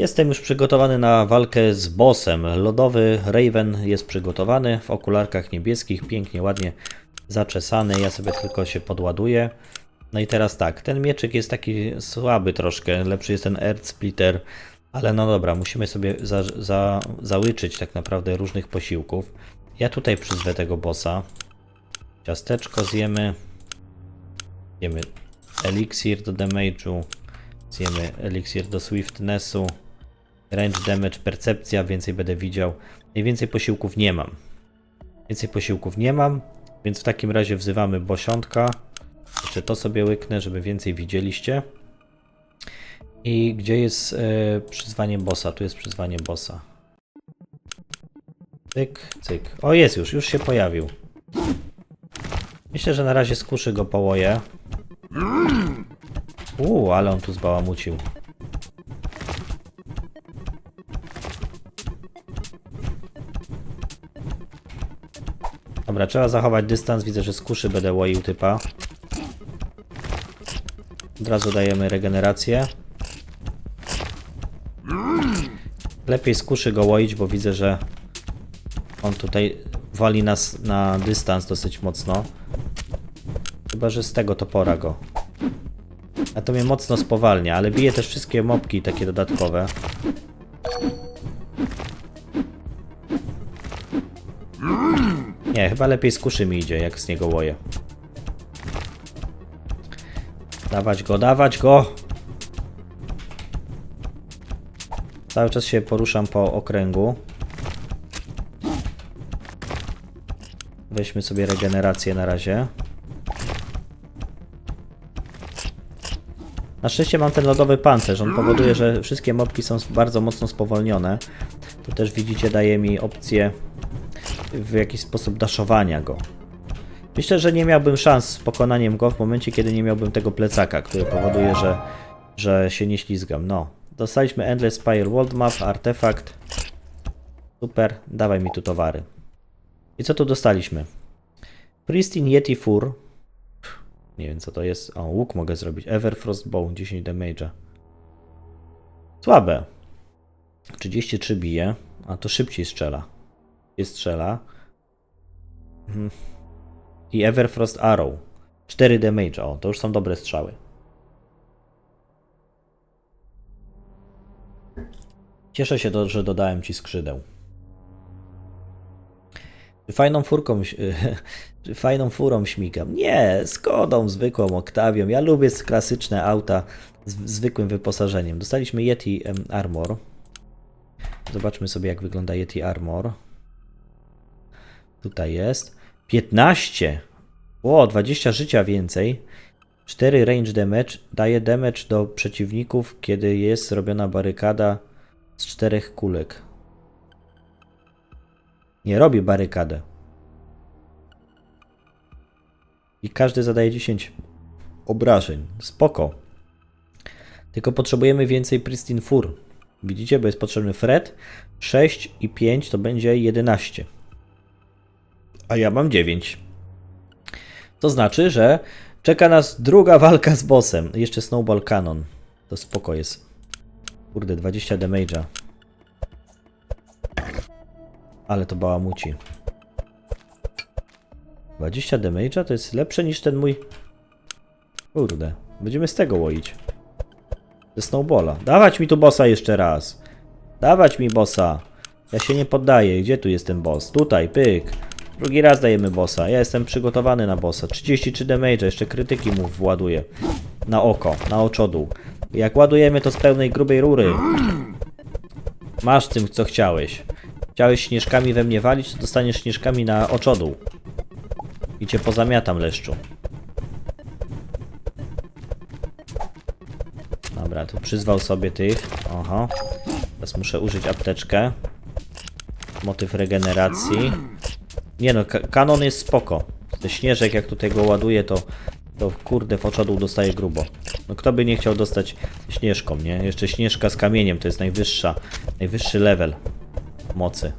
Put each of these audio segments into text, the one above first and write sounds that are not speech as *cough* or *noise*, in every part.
Jestem już przygotowany na walkę z bossem. Lodowy Raven jest przygotowany w okularkach niebieskich, pięknie, ładnie zaczesany. Ja sobie tylko się podładuję. No i teraz tak, ten mieczyk jest taki słaby troszkę, lepszy jest ten Earth Splitter, ale no dobra, musimy sobie za, za, załyczyć tak naprawdę różnych posiłków. Ja tutaj przyzwę tego bossa. Ciasteczko zjemy. Zjemy eliksir do damage'u. Zjemy eliksir do swiftnessu. Range damage, percepcja, więcej będę widział. Najwięcej posiłków nie mam. Więcej posiłków nie mam, więc w takim razie wzywamy bosiątka. Jeszcze to sobie łyknę, żeby więcej widzieliście. I gdzie jest e, przyzwanie bossa? Tu jest przyzwanie bossa. Cyk, cyk. O, jest już, już się pojawił. Myślę, że na razie skuszy go połoje. Uuu, ale on tu zbałamucił. Dobra, trzeba zachować dystans. Widzę, że z kuszy będę łoił typa. Od razu dajemy regenerację. Lepiej z kuszy go łoić, bo widzę, że on tutaj wali nas na dystans dosyć mocno. Chyba, że z tego topora go. A to mnie mocno spowalnia, ale bije też wszystkie mopki takie dodatkowe. Nie, chyba lepiej z kuszy mi idzie, jak z niego łoję. Dawać go, dawać go! Cały czas się poruszam po okręgu. Weźmy sobie regenerację na razie. Na szczęście mam ten lodowy pancerz. On powoduje, że wszystkie mopki są bardzo mocno spowolnione. Tu też widzicie, daje mi opcję w jakiś sposób daszowania go. Myślę, że nie miałbym szans z pokonaniem go w momencie, kiedy nie miałbym tego plecaka, który powoduje, że, że się nie ślizgam. No, dostaliśmy Endless Spire World Map, artefakt. Super, dawaj mi tu towary. I co tu dostaliśmy? Pristine Yeti Fur. Nie wiem co to jest. O, łuk mogę zrobić. Everfrost Bow, 10 damage'a. Słabe. 33 bije, a to szybciej strzela. Jest strzela. Mhm. I Everfrost Arrow. 4 damage. O, to już są dobre strzały. Cieszę się, że dodałem ci skrzydeł. Fajną furką, *laughs* fajną furą śmigam. Nie, Skodą, zwykłą, Octavią. Ja lubię klasyczne auta z zwykłym wyposażeniem. Dostaliśmy Yeti Armor. Zobaczmy sobie, jak wygląda Yeti Armor. Tutaj jest. 15! O, 20 życia więcej. 4 range damage. Daje damage do przeciwników, kiedy jest zrobiona barykada z czterech kulek. Nie robi barykadę. I każdy zadaje 10 obrażeń. Spoko. Tylko potrzebujemy więcej Pristine Fur. Widzicie, bo jest potrzebny Fred. 6 i 5 to będzie 11. A ja mam 9. To znaczy, że czeka nas druga *laughs* walka z bossem. Jeszcze Snowball Cannon. To spoko jest. Kurde, 20 damage'a. Ale to bałamuci. 20 damage'a to jest lepsze niż ten mój... Kurde. Będziemy z tego łoić. Ze Snowballa. Dawać mi tu bossa jeszcze raz. Dawać mi bossa. Ja się nie poddaję. Gdzie tu jest ten boss? Tutaj, pyk. Drugi raz dajemy bossa. Ja jestem przygotowany na bossa. 33 damage, jeszcze krytyki mu właduję. Na oko, na oczodół. Jak ładujemy to z pełnej grubej rury. Masz tym, co chciałeś. Chciałeś śnieżkami we mnie walić, to dostaniesz śnieżkami na oczodół. I cię pozamiatam, leszczu. Dobra, tu przyzwał sobie tych. Oho. Teraz muszę użyć apteczkę. Motyw regeneracji. Nie no, ka kanon jest spoko. Te śnieżek, jak tutaj go ładuję, to, to kurde w oczodół dostaje grubo. No kto by nie chciał dostać śnieżką, nie? Jeszcze śnieżka z kamieniem, to jest najwyższa, najwyższy level mocy.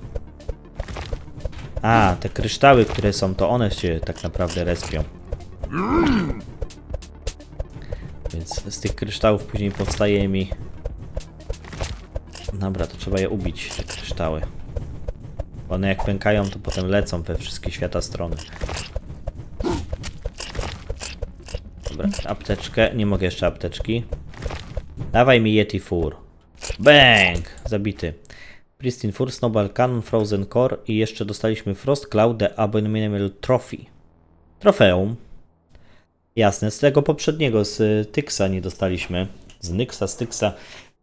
A, te kryształy, które są, to one się tak naprawdę respią. Więc z tych kryształów później powstaje mi Dobra, to trzeba je ubić, te kryształy. One jak pękają, to potem lecą we wszystkie świata strony. Dobra, apteczkę. Nie mogę jeszcze apteczki. Dawaj mi Yeti Fur. Bang! Zabity. Pristine Fur, Snowball Cannon, Frozen Core i jeszcze dostaliśmy Frost Cloud The Abominable Trophy. Trofeum. Jasne, z tego poprzedniego, z Tyxa nie dostaliśmy. Z Nyxa, z Tyxa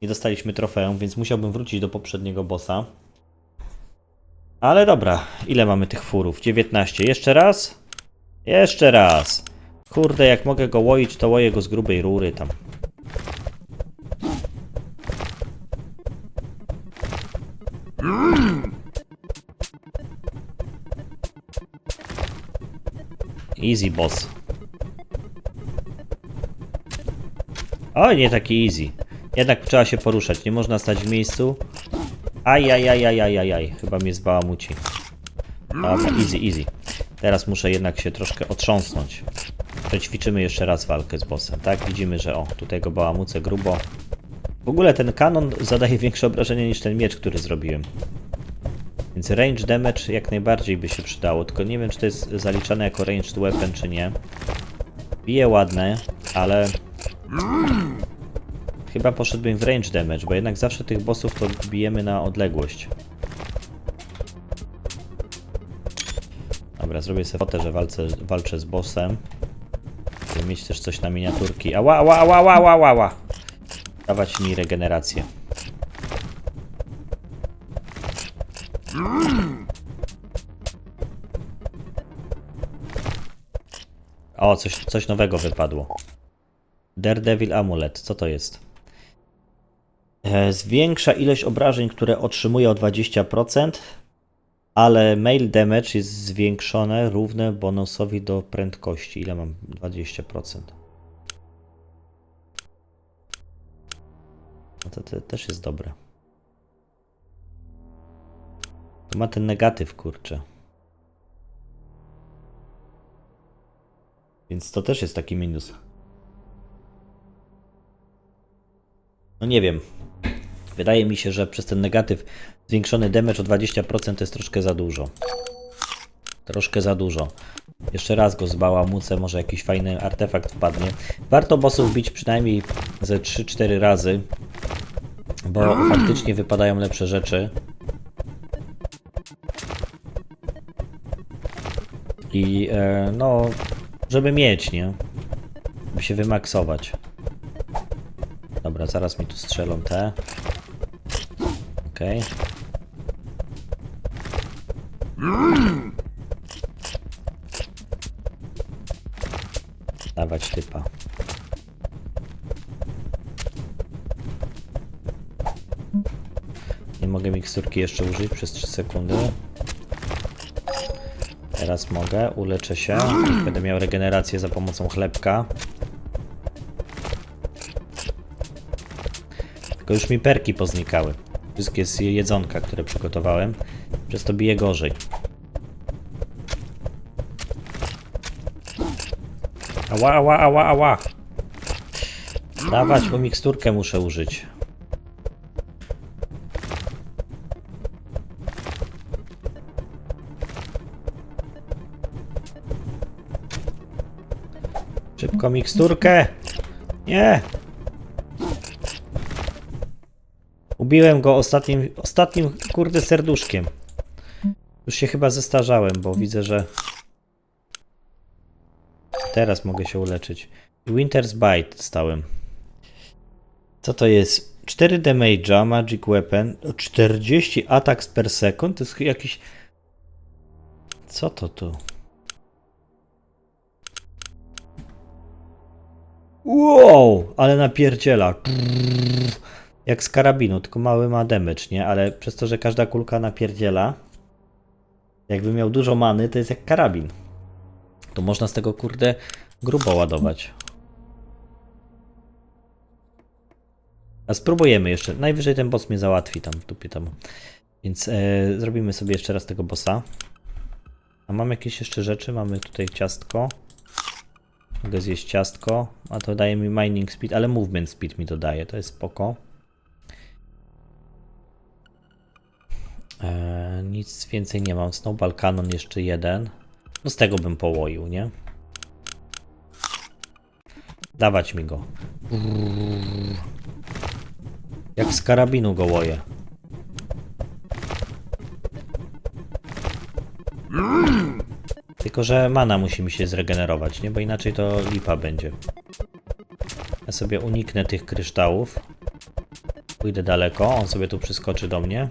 nie dostaliśmy trofeum, więc musiałbym wrócić do poprzedniego bossa. Ale dobra, ile mamy tych furów? 19. Jeszcze raz? Jeszcze raz. Kurde, jak mogę go łoić, to łoję go z grubej rury tam. Easy boss. Oj, nie taki easy. Jednak trzeba się poruszać, nie można stać w miejscu. Ajajajajajajaj, chyba mnie zbałamuci. Dobra, easy, easy. Teraz muszę jednak się troszkę otrząsnąć. Przećwiczymy jeszcze raz walkę z bossem, tak? Widzimy, że o, tutaj go bałamucę grubo. W ogóle ten kanon zadaje *laughs* większe obrażenia niż ten miecz, który zrobiłem. Więc range damage jak najbardziej by się przydało, tylko nie wiem, czy to jest zaliczane jako ranged weapon, czy nie. Bije ładne, ale Chyba poszedłbym w range damage, bo jednak zawsze tych bossów to bijemy na odległość. Dobra, zrobię sobie fotę, że walczę, walczę z bossem. Żeby mieć też coś na miniaturki. Ała, ała, ała, ała, ała, ała. Dawać mi regenerację. O, coś, coś nowego wypadło. Daredevil Amulet, co to jest? E, Zwiększa ilość obrażeń, które otrzymuje o 20%, ale mail damage jest zwiększone równe bonusowi do prędkości. Ile mam? 20%. No to, to też jest dobre. To ma ten negatyw, kurczę. Więc to też jest taki minus. No nie wiem. Wydaje mi się, że przez ten negatyw zwiększony damage o 20% to jest troszkę za dużo. Troszkę za dużo. Jeszcze raz go zbałamucę, może jakiś fajny artefakt wpadnie. Warto bossów bić przynajmniej ze 3-4 razy, bo faktycznie wypadają lepsze rzeczy. I e, no, żeby mieć, nie? By się wymaksować. Dobra, zaraz mi tu strzelą te. Okej. Dawać typa. Nie mogę miksturki jeszcze użyć przez 3 sekundy. Teraz mogę, uleczę się. Będę miał regenerację za pomocą chlebka. Tylko już mi perki poznikały. Wszystkie z jedzonka, które przygotowałem. Przez to bije gorzej. Ała, ała, ała, ała. Dawać, bo miksturkę muszę użyć. Szybko miksturkę! Nie! Ubiłem go ostatnim, ostatnim kurde serduszkiem. Już się chyba zestarzałem, bo widzę, że teraz mogę się uleczyć. Winter's Bite stałem. Co to jest? 4 damage'a, magic weapon, 40 attacks per second, to jest jakiś... Co to tu? Wow, ale napierdziela. Jak z karabinu, tylko mały ma damage, nie? Ale przez to, że każda kulka napierdziela, jakby miał dużo many, to jest jak karabin. To można z tego, kurde, grubo ładować. A spróbujemy jeszcze. Najwyżej ten boss mnie załatwi tam dupie tam. Więc e, zrobimy sobie jeszcze raz tego bossa. A mam jakieś jeszcze rzeczy? Mamy tutaj ciastko. Mogę zjeść ciastko. A to daje mi mining speed, ale movement speed mi dodaje. To jest spoko. E, nic więcej nie mam. Snowball Cannon jeszcze jeden. No z tego bym połoił, nie? Dawać mi go. Jak z karabinu go łoję. Tylko, że mana musi mi się zregenerować, nie? Bo inaczej to lipa będzie. Ja sobie uniknę tych kryształów. Pójdę daleko, on sobie tu przyskoczy do mnie.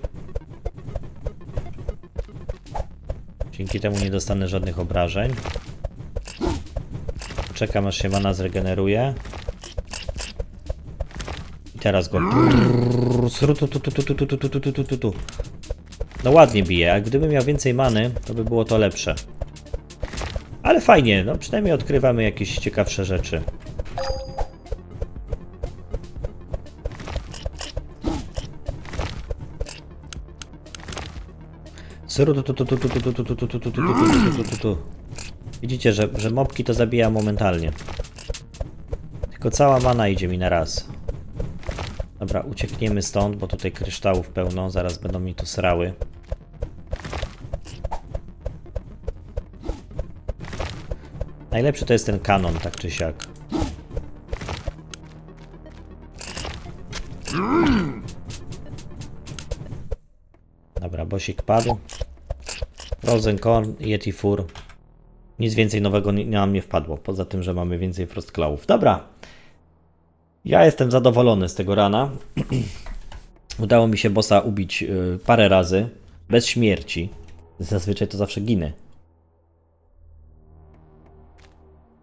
Dzięki temu nie dostanę żadnych obrażeń. Czekam aż się mana zregeneruje. I teraz go. No ładnie bije. A gdybym miał więcej many, to by było to lepsze. Ale fajnie, no przynajmniej odkrywamy jakieś ciekawsze rzeczy. Widzicie, że, że mopki to zabija momentalnie. Tylko cała mana idzie mi na raz. Dobra, uciekniemy stąd, bo tutaj kryształów pełno, zaraz będą mi tu srały. Najlepszy to jest ten kanon, tak czy siak. Dobra, bosik padł. Frozen Corn, Yeti Fur. Nic więcej nowego nie, nam nie wpadło, poza tym, że mamy więcej Frostclawów. Dobra. Ja jestem zadowolony z tego rana. *clears throat* Udało mi się bossa ubić y, parę razy, bez śmierci. Zazwyczaj to zawsze ginę.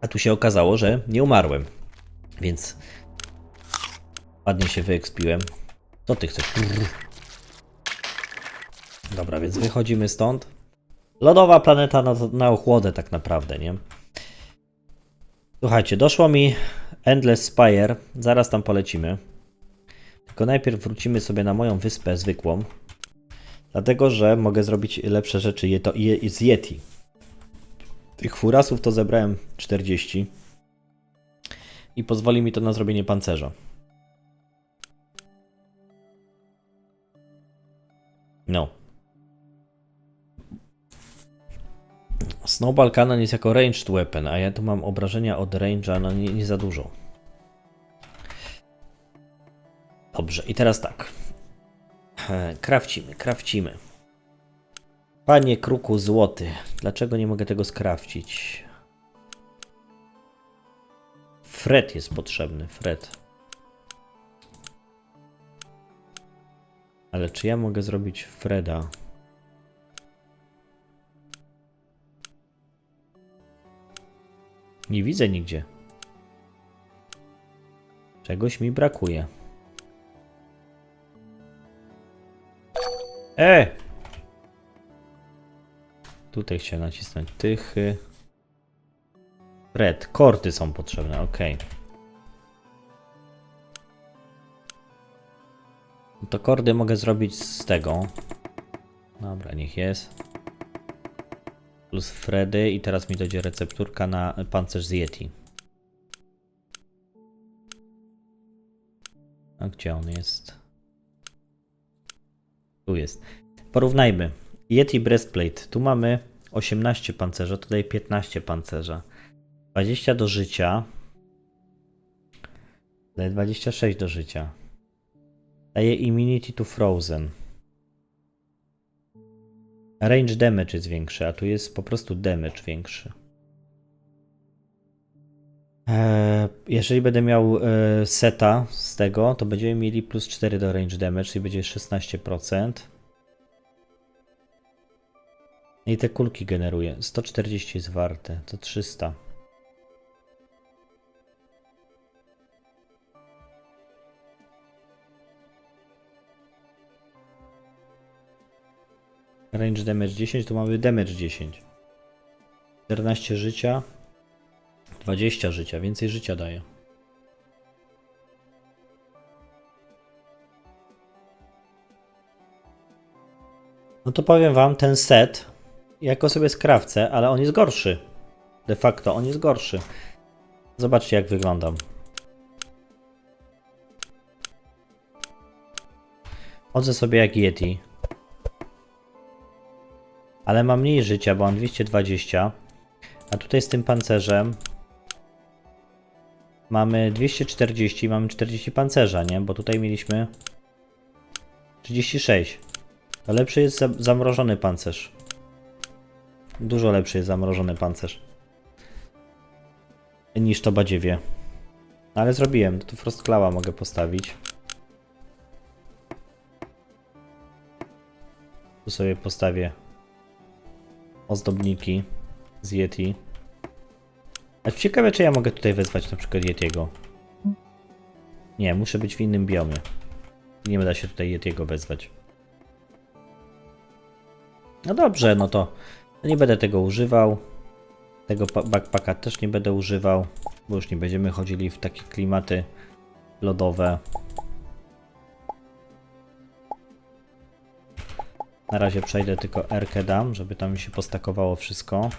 A tu się okazało, że nie umarłem. Więc ładnie się wyekspiłem. Co ty chcesz? Dobra, więc wychodzimy stąd. Lodowa planeta na, na ochłodę tak naprawdę, nie? Słuchajcie, doszło mi Endless Spire. Zaraz tam polecimy. Tylko najpierw wrócimy sobie na moją wyspę zwykłą. Dlatego, że mogę zrobić lepsze rzeczy je to, je, z Yeti. Tych furasów to zebrałem 40. I pozwoli mi to na zrobienie pancerza. No. Snowball Cannon jest jako ranged weapon, a ja tu mam obrażenia od range'a, no nie, nie za dużo. Dobrze, i teraz tak. Krawcimy, krawcimy. Panie kruku złoty, dlaczego nie mogę tego skrawcić? Fred jest potrzebny, Fred. Ale czy ja mogę zrobić Freda? Nie widzę nigdzie. Czegoś mi brakuje. E! Tutaj chciałem nacisnąć tychy. Red, korty są potrzebne, ok. To kordy mogę zrobić z tego. Dobra, niech jest. Plus Freddy i teraz mi dojdzie recepturka na pancerz z Yeti. A gdzie on jest? Tu jest. Porównajmy. Yeti Breastplate. Tu mamy 18 pancerza, tutaj 15 pancerza. 20 do życia. Daje 26 do życia. Daje immunity to frozen. Range damage jest większy, a tu jest po prostu damage większy. Eee, jeżeli będę miał e, seta z tego, to będziemy mieli plus 4 do range damage, czyli będzie 16%. I te kulki generuje. 140 jest warte, to 300. Range damage 10, tu mamy damage 10. 14 życia. 20 życia, więcej życia daje. No to powiem wam, ten set, jako sobie skrawcę, ale on jest gorszy. De facto, on jest gorszy. Zobaczcie jak wyglądam. Chodzę sobie jak Yeti. Ale mam mniej życia, bo mam 220. A tutaj z tym pancerzem mamy 240, mamy 40 pancerza, nie? Bo tutaj mieliśmy 36. To lepszy jest za- zamrożony pancerz. Dużo lepszy jest zamrożony pancerz. Niż to badziewie. Ale zrobiłem, tu Frostclawa mogę postawić. Tu sobie postawię ozdobniki z Yeti. A ciekawe, czy ja mogę tutaj wezwać na przykład Yetiego. Nie, muszę być w innym biomie. Nie da się tutaj Yetiego wezwać. No dobrze, no to nie będę tego używał. Tego pa- backpacka też nie będę używał, bo już nie będziemy chodzili w takie klimaty lodowe. Na razie przejdę tylko R dam, żeby tam mi się postakowało wszystko.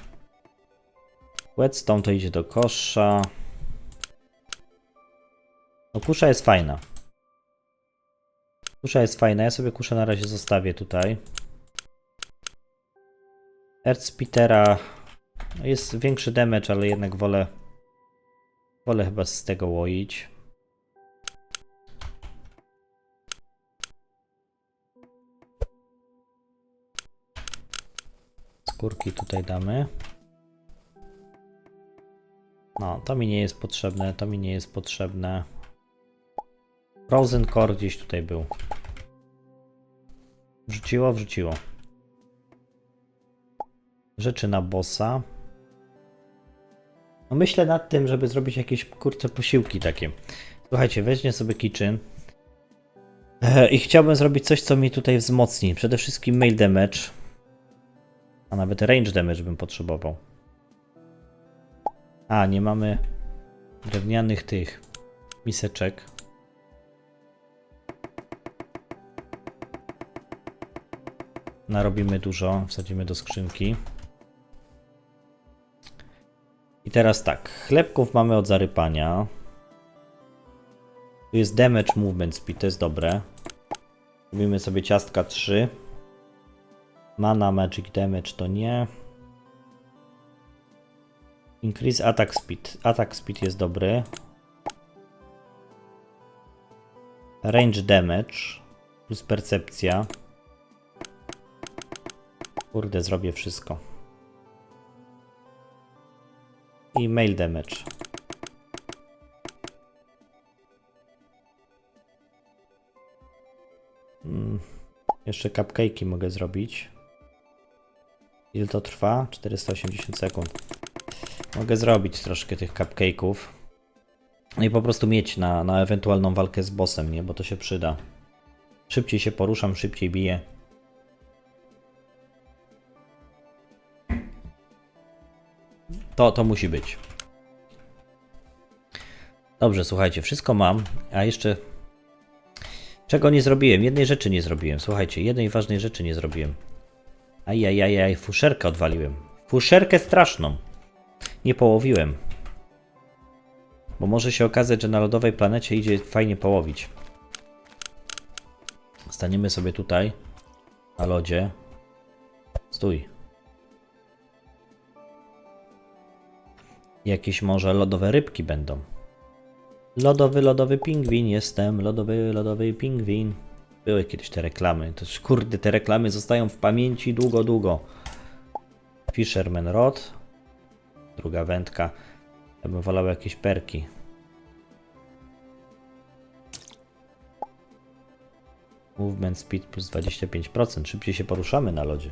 Whetstone to idzie do kosza. No kusza jest fajna. Kusza jest fajna, ja sobie kuszę na razie zostawię tutaj. Earthsplittera jest większy damage, ale jednak wolę wolę chyba z tego łoić. Skórki tutaj damy. No, to mi nie jest potrzebne, to mi nie jest potrzebne. Frozen Core gdzieś tutaj był. Wrzuciło, wrzuciło. Rzeczy na bossa. No myślę nad tym, żeby zrobić jakieś kurcze posiłki takie. Słuchajcie, weźmie sobie kitchen. E, I chciałbym zrobić coś, co mi tutaj wzmocni. Przede wszystkim mail damage. A nawet range damage bym potrzebował. A, nie mamy drewnianych tych miseczek. Narobimy dużo, wsadzimy do skrzynki. I teraz tak, chlebków mamy od zarypania. Tu jest damage movement speed, to jest dobre. Robimy sobie ciastka 3. Mana magic damage to nie. Increase attack speed. Attack speed jest dobry. Range damage plus percepcja. Kurde, zrobię wszystko. I mail damage. Mm, jeszcze cupcake'i mogę zrobić. Ile to trwa? 480 sekund. Mogę zrobić troszkę tych cupcake'ów. No i po prostu mieć na, na ewentualną walkę z bossem, nie? Bo to się przyda. Szybciej się poruszam, szybciej biję. To, to musi być. Dobrze, słuchajcie, wszystko mam, a jeszcze czego nie zrobiłem? Jednej rzeczy nie zrobiłem. Słuchajcie, jednej ważnej rzeczy nie zrobiłem. Ajajajaj, fuszerkę odwaliłem. Fuszerkę straszną. Nie połowiłem. Bo może się okazać, że na lodowej planecie idzie fajnie połowić. Staniemy sobie tutaj na lodzie. Stój. Jakieś może lodowe rybki będą. Lodowy, lodowy pingwin jestem. Lodowy, lodowy pingwin. Były kiedyś te reklamy. To kurde, te reklamy zostają w pamięci długo, długo. Fisherman Rod. Druga wędka. Ja bym wolał jakieś perki. Movement speed plus 25%. Szybciej się poruszamy na lodzie.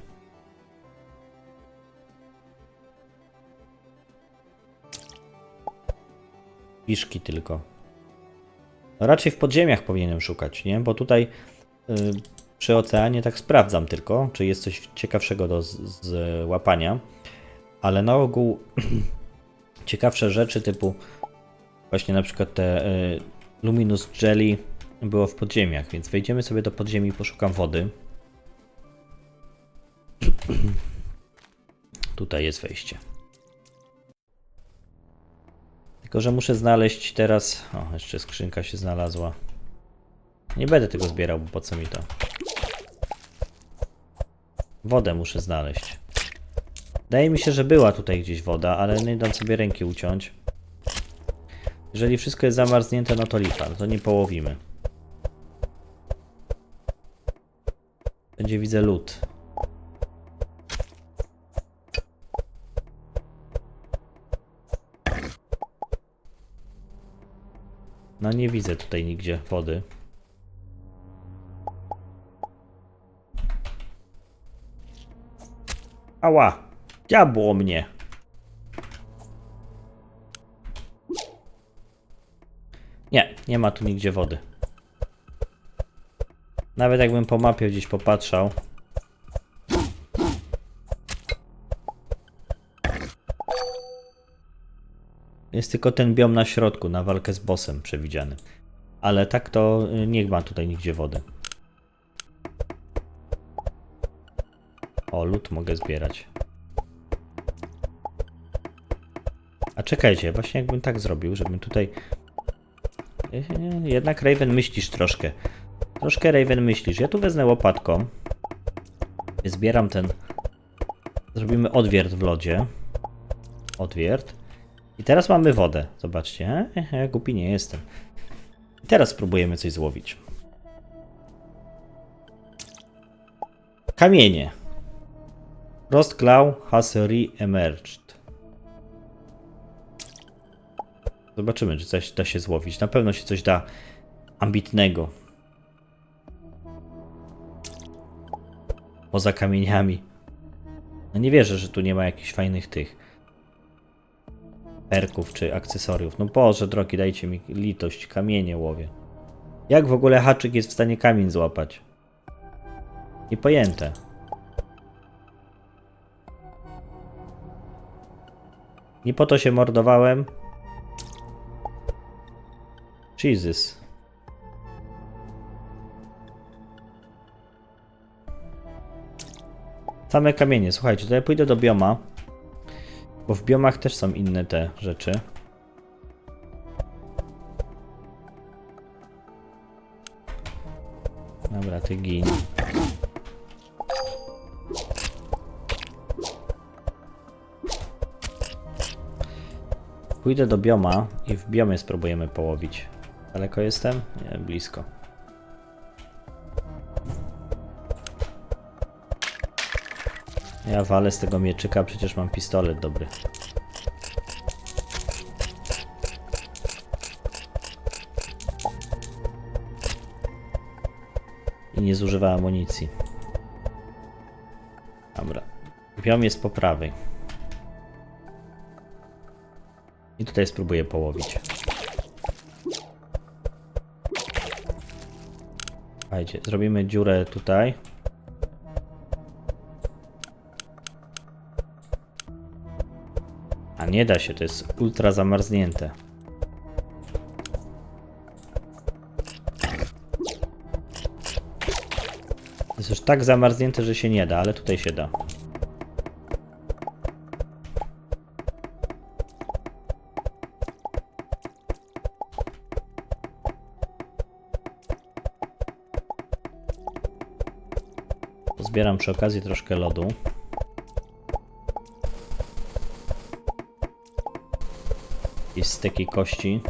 Wiszki tylko. No raczej w podziemiach powinienem szukać, nie? Bo tutaj przy oceanie tak sprawdzam tylko, czy jest coś ciekawszego do z, z łapania. Ale na ogół *clears throat* ciekawsze rzeczy typu właśnie na przykład te y, Luminous Jelly było w podziemiach, więc wejdziemy sobie do podziemi i poszukam wody. *clears throat* Tutaj jest wejście. Tylko, że muszę znaleźć teraz. O, jeszcze skrzynka się znalazła. Nie będę tego zbierał, bo po co mi to? Wodę muszę znaleźć. Wydaje mi się, że była tutaj gdzieś woda, ale nie dam sobie ręki uciąć. Jeżeli wszystko jest zamarznięte, no to lipa, no to nie połowimy. Będzie widzę lód. No nie widzę tutaj nigdzie wody. Ała! Diabło mnie! Nie, nie ma tu nigdzie wody. Nawet jakbym po mapie gdzieś popatrzał. Jest tylko ten biom na środku, na walkę z bossem przewidziany. Ale tak to y, nie ma tutaj nigdzie wody. O, lód mogę zbierać. A czekajcie, właśnie jakbym tak zrobił, żebym tutaj... Jednak Raven myślisz troszkę. Troszkę Raven myślisz. Ja tu wezmę łopatką. Zbieram ten... Zrobimy odwiert w lodzie. Odwiert. I teraz mamy wodę. Zobaczcie. Ja głupi nie jestem. I teraz spróbujemy coś złowić. Kamienie. Frost Claw has re-emerged. Zobaczymy, czy coś da się złowić. Na pewno się coś da ambitnego. Poza kamieniami. No nie wierzę, że tu nie ma jakichś fajnych tych perków czy akcesoriów. No Boże drogi, dajcie mi litość, kamienie łowię. Jak w ogóle haczyk jest w stanie kamień złapać? Niepojęte. Nie po to się mordowałem. Jesus. Same kamienie. Słuchajcie, ja pójdę do bioma. Bo w biomach też są inne te rzeczy. Dobra, ty gin. Pójdę do bioma i w biomie spróbujemy połowić. Daleko jestem? Nie, blisko. Ja walę z tego mieczyka, przecież mam pistolet dobry. I nie zużywa amunicji. Dobra. Biom jest po prawej. Tutaj spróbuję połowić. Słuchajcie, zrobimy dziurę tutaj. A nie da się, to jest ultra zamarznięte. Jest już tak zamarznięte, że się nie da, ale tutaj się da. Zbieram przy okazji troszkę lodu. I steki kości.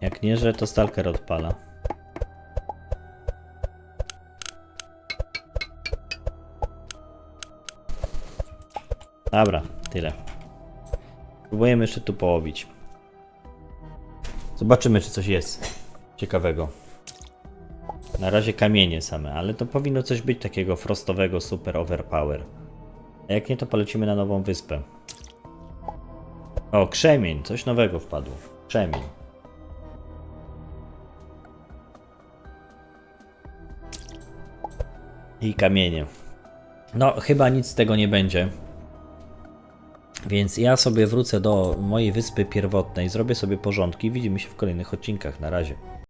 Jak nie, że to stalker odpala. Dobra, tyle. Próbujemy jeszcze tu połowić. Zobaczymy, czy coś jest ciekawego. Na razie kamienie same, ale to powinno coś być takiego frostowego, super overpower. A jak nie, to polecimy na nową wyspę. O, krzemień, coś nowego wpadło. Krzemień. I kamienie. No, chyba nic z tego nie będzie. Więc ja sobie wrócę do mojej wyspy pierwotnej, zrobię sobie porządki. Widzimy się w kolejnych odcinkach. Na razie.